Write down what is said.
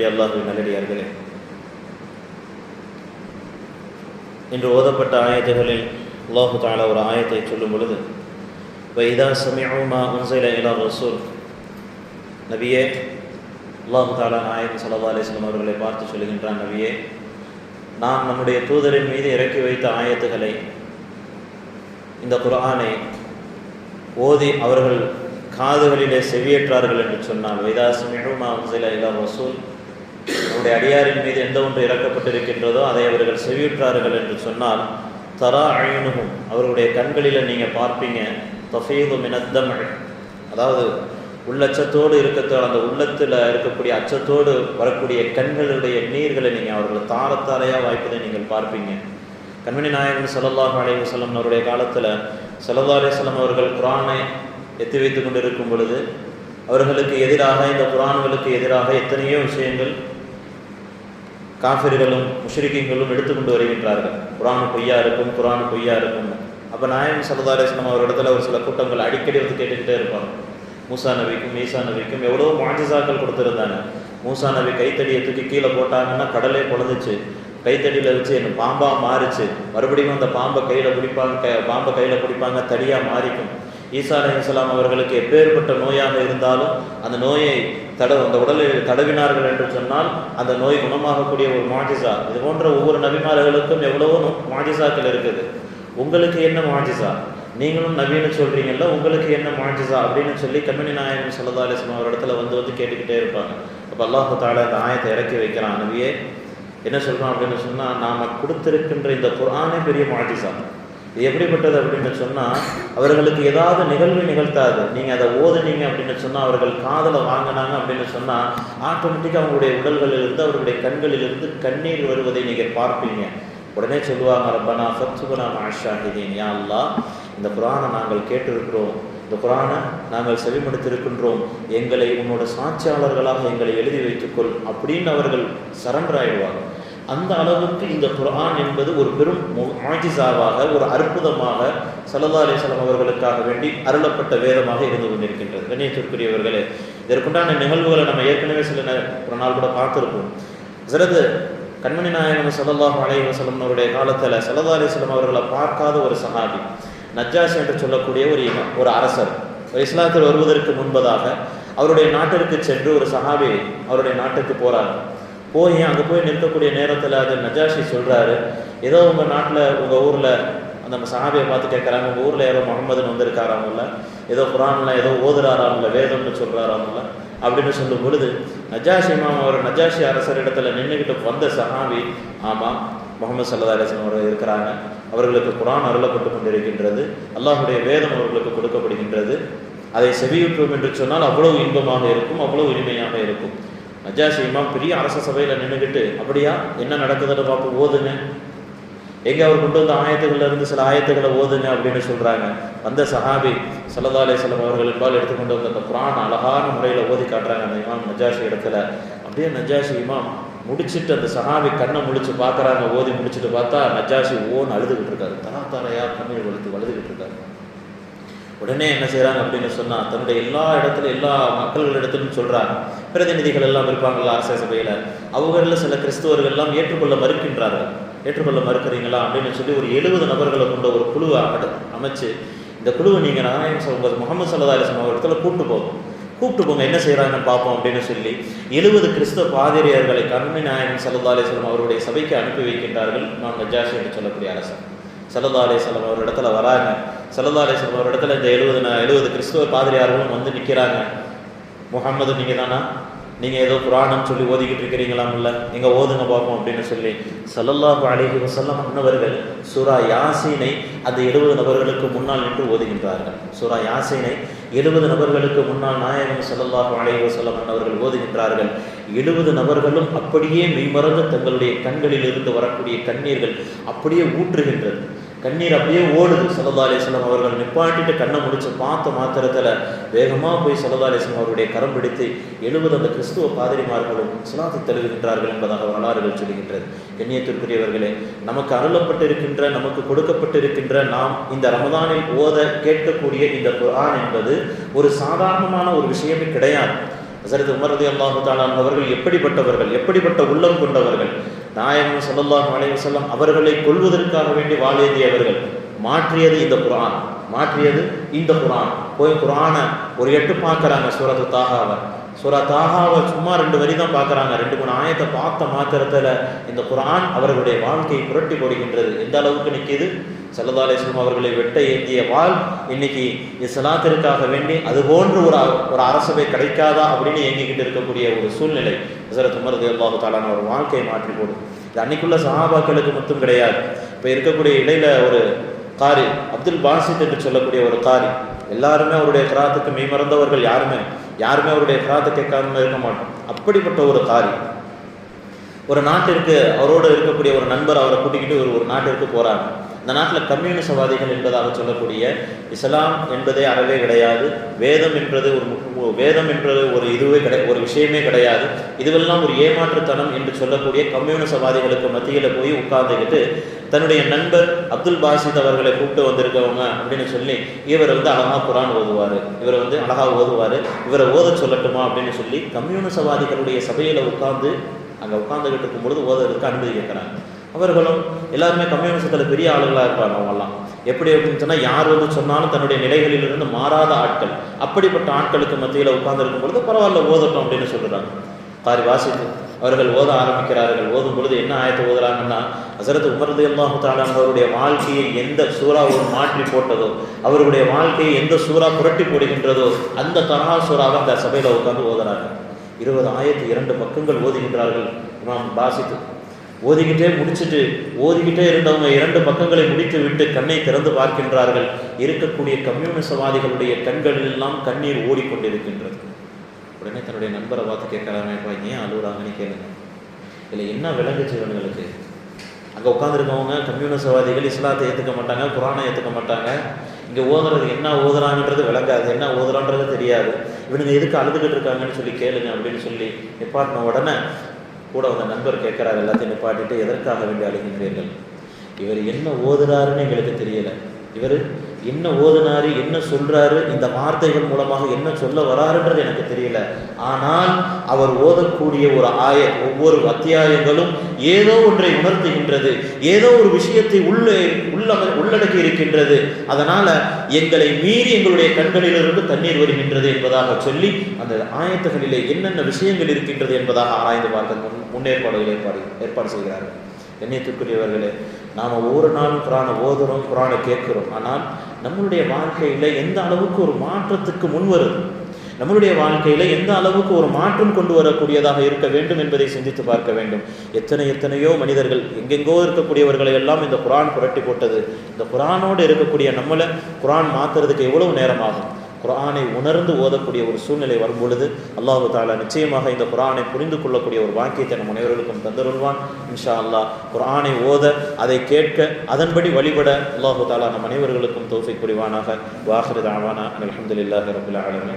கண்ணியத்திற்குரிய அல்லாஹு நல்லடியார்களே இன்று ஓதப்பட்ட ஆயத்துகளில் அல்லாஹு தாலா ஒரு ஆயத்தை சொல்லும் பொழுது வைதா சமயமா உன்சைல இலா ரசூல். நபியே அல்லாஹு தாலா நாயக் சல்லா அலிஸ்லாம் அவர்களை பார்த்து சொல்கின்றான் நபியே நாம் நம்முடைய தூதரின் மீது இறக்கி வைத்த ஆயத்துகளை இந்த குரானை ஓதி அவர்கள் காதுகளிலே செவியேற்றார்கள் என்று சொன்னால் வைதாஸ் மிகுமா உன்சில இலா வசூல் உங்களுடைய அடியாரின் மீது எந்த ஒன்று இறக்கப்பட்டிருக்கின்றதோ அதை அவர்கள் செவியுற்றார்கள் என்று சொன்னால் தரா அழினுகும் அவர்களுடைய கண்களில் நீங்கள் பார்ப்பீங்க தஃபீது மினத்தம். அதாவது உள்ளச்சத்தோடு இருக்கத்தோடு அந்த உள்ளத்தில் இருக்கக்கூடிய அச்சத்தோடு வரக்கூடிய கண்களுடைய நீர்களை நீங்கள் அவர்கள் தாரத்தாரையாக வாய்ப்பதை நீங்கள் பார்ப்பீங்க. கண்மணி நாயகன் சல்லல்லாஹ் அலைஹி செல்லம் அவருடைய காலத்தில் சல்லல்லா அலிஸ்லாம் அவர்கள் குரானை எத்தி வைத்து கொண்டிருக்கும் பொழுது அவர்களுக்கு எதிராக இந்த குரான்களுக்கு எதிராக எத்தனையோ விஷயங்கள் காஃபிர்களும் முஷ்ரிக்கிங்களும் எடுத்துக்கொண்டு வருகின்றார்கள். குரான் பொய்யா இருக்கும் குரான் பொய்யா இருக்கும். அப்போ நாயகம் சல்லா அலிஸ்லாம் அவர் இடத்துல ஒரு சில கூட்டங்கள் அடிக்கடி வந்து கேட்டுக்கிட்டே இருப்பாங்க. மூசா நபிக்கும் ஈசா நபிக்கும் எவ்வளோ மாஜிசாக்கள் கொடுத்துருந்தாங்க. மூசா நபி கைத்தடியை தூக்கி கீழே போட்டாங்கன்னா கடலே குழந்துச்சு கைத்தடியில் வச்சு என்ன பாம்பாக மாறிச்சு. மறுபடியும் அந்த பாம்பை கையில் பிடிப்பாங்க க பாம்பை கையில் பிடிப்பாங்க தடியாக மாறிக்கும். ஈசா அலி இஸ்லாம் அவர்களுக்கு எப்பேற்பட்ட நோயாக இருந்தாலும் அந்த நோயை தட அந்த உடலில் தடவினார்கள் என்று சொன்னால் அந்த நோய் குணமாகக்கூடிய ஒரு மாஜிசா இது போன்ற ஒவ்வொரு நபிமார்களுக்கும் எவ்வளவோ மாஜிசாக்கள் இருக்குது. உங்களுக்கு என்ன மாஜிசா நீங்களும் நவீன சொல்றீங்கல்ல உங்களுக்கு என்ன மாஜிசா அப்படின்னு சொல்லி கண்மணி நாயகம் சல்லா அலிஸ்லாம் ஒரு இடத்துல வந்து வந்து கேட்டுக்கிட்டே இருப்பாங்க. அப்போ அல்லாஹு தாலா அந்த ஆயத்தை இறக்கி வைக்கிறான். நவியே என்ன சொல்கிறான் அப்படின்னு சொன்னால் நாம் கொடுத்துருக்கின்ற இந்த குரானே பெரிய மாஜிசா இது எப்படிப்பட்டது அப்படின்னு சொன்னால் அவர்களுக்கு ஏதாவது நிகழ்வு நிகழ்த்தாது. நீங்கள் அதை ஓதுனீங்க அப்படின்னு சொன்னால் அவர்கள் காதலை வாங்கினாங்க அப்படின்னு சொன்னால் ஆட்டோமேட்டிக்காக அவங்களுடைய உடல்களிலிருந்து அவர்களுடைய கண்களிலிருந்து கண்ணீர் வருவதை நீங்கள் பார்ப்பீங்க. உடனே சொல்லுவாங்க ரப்பனா ஃபத்துபனா மாஷாஹிதீன். யா அல்லா இந்த குரானை நாங்கள் கேட்டிருக்கிறோம். இந்த குரானை நாங்கள் செவிமடுத்திருக்கின்றோம். எங்களை உன்னோட சாட்சியாளர்களாக எங்களை எழுதி வைத்துக்கொள் அப்படின்னு அவர்கள் சரண்டர் ஆயிடுவாங்க. அந்த அளவுக்கு இந்த குரான் என்பது ஒரு பெரும் ஆஜிசாவாக ஒரு அற்புதமாக சல்லா அலிஸ்லாம் அவர்களுக்காக வேண்டி அருளப்பட்ட வேதமாக இருந்து கொண்டிருக்கின்றது. கண்ணியத்திற்குரியவர்களே இதற்குண்டான நிகழ்வுகளை நம்ம ஏற்கனவே சில ஒரு நாள் கூட பார்த்துருப்போம். சிறது கண்மணி நாயகம் சல்லாஹ் அலி வசலம் அவருடைய காலத்தில் சல்லா அலிஸ்லாம் அவர்களை பார்க்காத ஒரு சஹாபி நஜாஸ் என்று சொல்லக்கூடிய ஒரு ஒரு அரசர் இஸ்லாத்தில் வருவதற்கு முன்பதாக அவருடைய நாட்டிற்கு சென்று ஒரு சஹாபி அவருடைய நாட்டுக்கு போகிறாங்க போய் அங்கே போய் நிற்கக்கூடிய நேரத்தில் அது நஜாஷி சொல்கிறாரு ஏதோ உங்கள் நாட்டில் உங்கள் ஊரில் அந்த சஹாபியை பார்த்து கேட்குறாங்க. உங்கள் ஊரில் ஏதோ முகமதுன்னு வந்திருக்காராமில்ல ஏதோ குரானில் ஏதோ ஓதுறாராமில்ல வேதம்னு சொல்கிறாராமில்ல அப்படின்னு சொல்லும் பொழுது நஜாஷி இமாம் அவர் நஜாஷி அரசர் நின்றுக்கிட்டு வந்த சஹாபி ஆமாம் முகமது சல்லா அலிஸ்லாம் அவர்கள் இருக்கிறாங்க. அவர்களுக்கு குரான் அருளப்பட்டு கொண்டிருக்கின்றது. அல்லாஹுடைய வேதம் அவர்களுக்கு கொடுக்கப்படுகின்றது. அதை செவியுற்றோம் என்று சொன்னால் அவ்வளவு இன்பமாக இருக்கும் அவ்வளவு இனிமையாக இருக்கும். நஜாஷி இமாம் பெரிய அரச சபையில் நின்றுக்கிட்டு அப்படியா? என்ன நடக்குதுன்னு பார்ப்போம் ஓதுங்க எங்கே அவர் கொண்டு வந்த ஆயத்துகள்ல இருந்து சில ஆயத்துக்களை ஓதுங்க அப்படின்னு சொல்கிறாங்க வந்த சஹாபி சல்லா அலிஸ்லாம் அவர்கள் என்பால் எடுத்துக்கொண்டு வந்த அந்த குரான் அழகான முறையில் ஓதி காட்டுறாங்க அந்த இமாம் நஜாஷி இடத்துல. அப்படியே நஜாஷி இமாம் முடிச்சுட்டு அந்த சஹாபி கண்ணை முடிச்சு பார்க்குறாங்க. ஓதி முடிச்சுட்டு பார்த்தா நஜாஷி ஓன்னு அழுதுகிட்டு இருக்காரு. தரா தரையா கண்ணீர் வலுத்து வழுதுகிட்டு இருக்காரு. உடனே என்ன செய்கிறாங்க அப்படின்னு சொன்னால் தன்னுடைய எல்லா இடத்துல எல்லா மக்கள்களிடத்திலும் சொல்கிறாங்க பிரதிநிதிகள் எல்லாம் இருப்பாங்களா அரச சபையில். அவங்களில் சில கிறிஸ்துவர்கள் எல்லாம் ஏற்றுக்கொள்ள மறுக்கின்றார்கள். ஏற்றுக்கொள்ள மறுக்கிறீங்களா அப்படின்னு சொல்லி ஒரு எழுபது நபர்களை கொண்ட ஒரு குழுவை அமைச்சு இந்த குழுவை நீங்கள் நாராயண் சொல்வது முகமது சல்லா அலிஸ்லாம் அவர் இடத்துல கூப்பிட்டு போகும் கூப்பிட்டு போங்க என்ன செய்கிறாங்கன்னு பார்ப்போம் அப்படின்னு சொல்லி எழுபது கிறிஸ்தவ பாதிரியார்களை கருணை நாயகன் சல்லா அலிஸ்லாம் அவருடைய சபைக்கு அனுப்பி வைக்கின்றார்கள். நான் நஜாஷி என்று சொல்லக்கூடிய அரசன் சல்லா அலிஸ்லாம் அவர் இடத்துல வராங்க. செல்லதாலேஸ்வரம் ஒரு இடத்துல இந்த எழுபது எழுபது கிறிஸ்துவ பாதிரியார்களும் வந்து நிற்கிறாங்க முகம்மது நீங்கள் தானா நீங்கள் ஏதோ புராணம் சொல்லி ஓதிக்கிட்டு இருக்கிறீங்களாம்ல? எங்கே ஓதுங்க பார்ப்போம் அப்படின்னு சொல்லி. சல்லல்லாஹு அழகி வசல்லம் அன்னவர்கள் சூரா யாசீனை அந்த எழுபது நபர்களுக்கு முன்னால் நின்று ஓதுகின்றார்கள். சூரா யாசீனை எழுபது நபர்களுக்கு முன்னால் நாயகம் சல்லல்லாஹு அழகி வசல்லம் அன்னவர்கள் ஓதுகின்றார்கள். எழுபது நபர்களும் அப்படியே மெய்மறந்து தங்களுடைய கண்களில் இருந்து வரக்கூடிய கண்ணீர்கள் அப்படியே ஊற்றுகின்றது. கண்ணீர் அப்படியே ஓடுது. சல்லா அலிஸ்லாம் அவர்கள் நிப்பாட்டிட்டு கண்ணை முடிச்சு பார்த்த மாத்திரத்தில் வேகமாக போய் சல்லா அலிஸ்லாம் அவருடைய கரம் பிடித்து எழுபது அந்த கிறிஸ்துவ பாதிரிமார்களும் சிலாத்தை தழுவுகின்றார்கள் என்பதாக வரலாறுகள் சொல்கின்றது கண்ணியத்திற்குரியவர்களே நமக்கு அருளப்பட்டிருக்கின்ற நமக்கு கொடுக்கப்பட்டிருக்கின்ற நாம் இந்த ரமதானில் ஓத கேட்கக்கூடிய இந்த குரான் என்பது ஒரு சாதாரணமான ஒரு விஷயமே கிடையாது. ஹசரத் உமர் அல்லாஹு தாலான் அவர்கள் எப்படிப்பட்டவர்கள் எப்படிப்பட்ட உள்ளம் கொண்டவர்கள் நாயகம் ஸல்லல்லாஹு அலைவசல்லம் அவர்களை கொள்வதற்காக வேண்டி வாழேந்தியவர்கள் மாற்றியது இந்த குரான் மாற்றியது இந்த குரான் போய் குரானை ஒரு எட்டு பார்க்குறாங்க. சூரத்து தாகாவை சூரா தாகாவை சும்மா ரெண்டு வரி தான் பார்க்கறாங்க. ரெண்டு மூணு ஆயத்தை பார்த்த மாத்திரத்தில் இந்த குரான் அவர்களுடைய வாழ்க்கையை புரட்டி போடுகின்றது. எந்த அளவுக்கு நிற்கிது சல்லா அவர்களை வெட்ட ஏந்திய வாள் இன்னைக்கு இஸ்லாத்திற்காக வேண்டி அது போன்று ஒரு ஒரு அரசவை கிடைக்காதா அப்படின்னு இயங்கிக்கிட்டு இருக்கக்கூடிய ஒரு சூழ்நிலை. ஹசரத் உமர் அல்லாஹு தாலான ஒரு வாழ்க்கையை மாற்றி போடும் இது அன்னைக்குள்ள சஹாபாக்களுக்கு மட்டும் கிடையாது. இப்போ இருக்கக்கூடிய இடையில ஒரு காரி அப்துல் பாசித் என்று சொல்லக்கூடிய ஒரு காரி எல்லாருமே அவருடைய கிராத்துக்கு மெய்மறந்தவர்கள் யாருமே? யாருமே அவருடைய கிராத்தை கேட்காம இருக்க மாட்டோம். அப்படிப்பட்ட ஒரு காரி. ஒரு நாட்டிற்கு அவரோடு இருக்கக்கூடிய ஒரு நண்பர் அவரை கூட்டிக்கிட்டு ஒரு ஒரு நாட்டிற்கு போகிறாங்க இந்த நாட்டில் கம்யூனிசவாதிகள் என்பதாக சொல்லக்கூடிய இஸ்லாம் என்பதே அறவே கிடையாது. வேதம் என்பது ஒரு வேதம் என்பது ஒரு இதுவே கிடை ஒரு விஷயமே கிடையாது. இதுவெல்லாம் ஒரு ஏமாற்றுத்தனம் என்று சொல்லக்கூடிய கம்யூனிசவாதிகளுக்கு மத்தியில் போய் உட்கார்ந்துக்கிட்டு தன்னுடைய நண்பர் அப்துல் பாசித் அவர்களை கூப்பிட்டு வந்திருக்கவங்க அப்படின்னு சொல்லி இவர் வந்து அழகா குரான் ஓதுவார். இவர் வந்து அழகா ஓதுவார். இவரை ஓத சொல்லட்டுமா அப்படின்னு சொல்லி கம்யூனிசவாதிகளுடைய சபையில் உட்கார்ந்து அங்கே உட்காந்துக்கிட்டு இருக்கும் பொழுது ஓதுறதுக்கு அனுமதி கேட்குறாங்க அவர்களும் எல்லாருமே கம்யூனிசத்தில் பெரிய ஆளுகளாக இருப்பாங்க அவங்கெல்லாம். எப்படி அப்படின்னு சொன்னால் யார் வந்து சொன்னாலும் தன்னுடைய நிலைகளிலிருந்து மாறாத ஆட்கள். அப்படிப்பட்ட ஆட்களுக்கு மத்தியில் உட்கார்ந்துருக்கும் பொழுது பரவாயில்ல ஓதட்டும் அப்படின்னு சொல்கிறாங்க காரி வாசித்து அவர்கள் ஓத ஆரம்பிக்கிறார்கள். ஓதும் பொழுது என்ன ஆயத்தை ஓதுறாங்கன்னா ஹசரத் உமர்து அல்லாஹு அவருடைய வாழ்க்கையை எந்த சூறா ஒரு மாற்றி போட்டதோ அவருடைய வாழ்க்கையை எந்த சூறா புரட்டி போடுகின்றதோ அந்த தரா சூறாவை அந்த சபையில் உட்காந்து ஓதுறாங்க. இருபது ஆயிரத்தி இரண்டு பக்கங்கள் ஓதுகின்றார்கள் இமாம் பாசித்து ஓதிக்கிட்டே முடிச்சுட்டு ஓதிக்கிட்டே இருந்தவங்க இரண்டு பக்கங்களை முடித்து விட்டு கண்ணை திறந்து பார்க்கின்றார்கள். இருக்கக்கூடிய கம்யூனிசவாதிகளுடைய கண்களில் எல்லாம் கண்ணீர் ஓடிக்கொண்டிருக்கின்றது. உடனே தன்னுடைய நண்பரை பார்த்து கேட்குறாங்கப்பா ஏன் அழுகுறாங்கன்னு கேளுங்க. இல்லை என்ன விளங்குச்சு இவனுங்களுக்கு அங்கே உட்காந்துருக்கவங்க கம்யூனிசவாதிகள் இஸ்லாத்தை ஏற்றுக்க மாட்டாங்க குரானை ஏற்றுக்க மாட்டாங்க. இங்கே ஓதுறது என்ன ஓதுறாங்கன்றது விளங்காது. என்ன ஓதுறான்றது தெரியாது. இவனுங்க எதுக்கு அழுதுகிட்டு இருக்காங்கன்னு சொல்லி கேளுங்க அப்படின்னு சொல்லி நிப்பாட்டின உடனே கூட வந்த நண்பர் கேட்குறாரு எல்லாத்தையும் நிப்பாட்டிட்டு எதற்காக வேண்டி அழுகின்றீர்கள்? இவர் என்ன ஓதுறாருன்னு எங்களுக்கு தெரியல. இவர் என்ன ஓதுனாரு என்ன சொல்றாரு இந்த வார்த்தைகள் மூலமாக என்ன சொல்ல வராருன்றது எனக்கு தெரியல. ஆனால் அவர் ஓதக்கூடிய ஒரு ஆய ஒவ்வொரு அத்தியாயங்களும் ஏதோ ஒன்றை உணர்த்துகின்றது ஏதோ ஒரு விஷயத்தை உள்ளே உள்ள உள்ளடக்கி இருக்கின்றது. அதனால எங்களை மீறி எங்களுடைய கண்களிலிருந்து தண்ணீர் வருகின்றது என்பதாக சொல்லி அந்த ஆயத்துகளிலே என்னென்ன விஷயங்கள் இருக்கின்றது என்பதாக ஆராய்ந்து பார்க்க முன் முன்னேற்பாடுகள் ஏற்பாடு ஏற்பாடு செய்கிறார்கள். எண்ணத்துக்குரியவர்களே நாம் ஒவ்வொரு நாளும் குரானை ஓதுறோம் குரானை கேட்கிறோம். ஆனால் நம்மளுடைய வாழ்க்கையில் எந்த அளவுக்கு ஒரு மாற்றத்துக்கு முன் வருது? நம்மளுடைய வாழ்க்கையில் எந்த அளவுக்கு ஒரு மாற்றம் கொண்டு வரக்கூடியதாக இருக்க வேண்டும் என்பதை சிந்தித்து பார்க்க வேண்டும். எத்தனை எத்தனையோ மனிதர்கள் எங்கெங்கோ இருக்கக்கூடியவர்களை எல்லாம் இந்த குரான் புரட்டி போட்டது. இந்த குரானோடு இருக்கக்கூடிய நம்மளை குரான் மாற்றுறதுக்கு எவ்வளவு நேரமாகும் குரானை உணர்ந்து ஓதக்கூடிய ஒரு சூழ்நிலை வரும் பொழுது அல்லாஹு தாலா நிச்சயமாக இந்த குரானை புரிந்து கொள்ளக்கூடிய ஒரு வாக்கியத்தை நம் அனைவர்களுக்கும் தந்தருள்வான். இன்ஷா அல்லாஹ் குரானை ஓத அதை கேட்க அதன்படி வழிபட அல்லாஹு தாலா நம் அனைவர்களுக்கும் தோஃபை புரிவானாக. வாஹிரு தாவானா அலமதுல்லாஹி ரபுல்லா ஆலமீன்.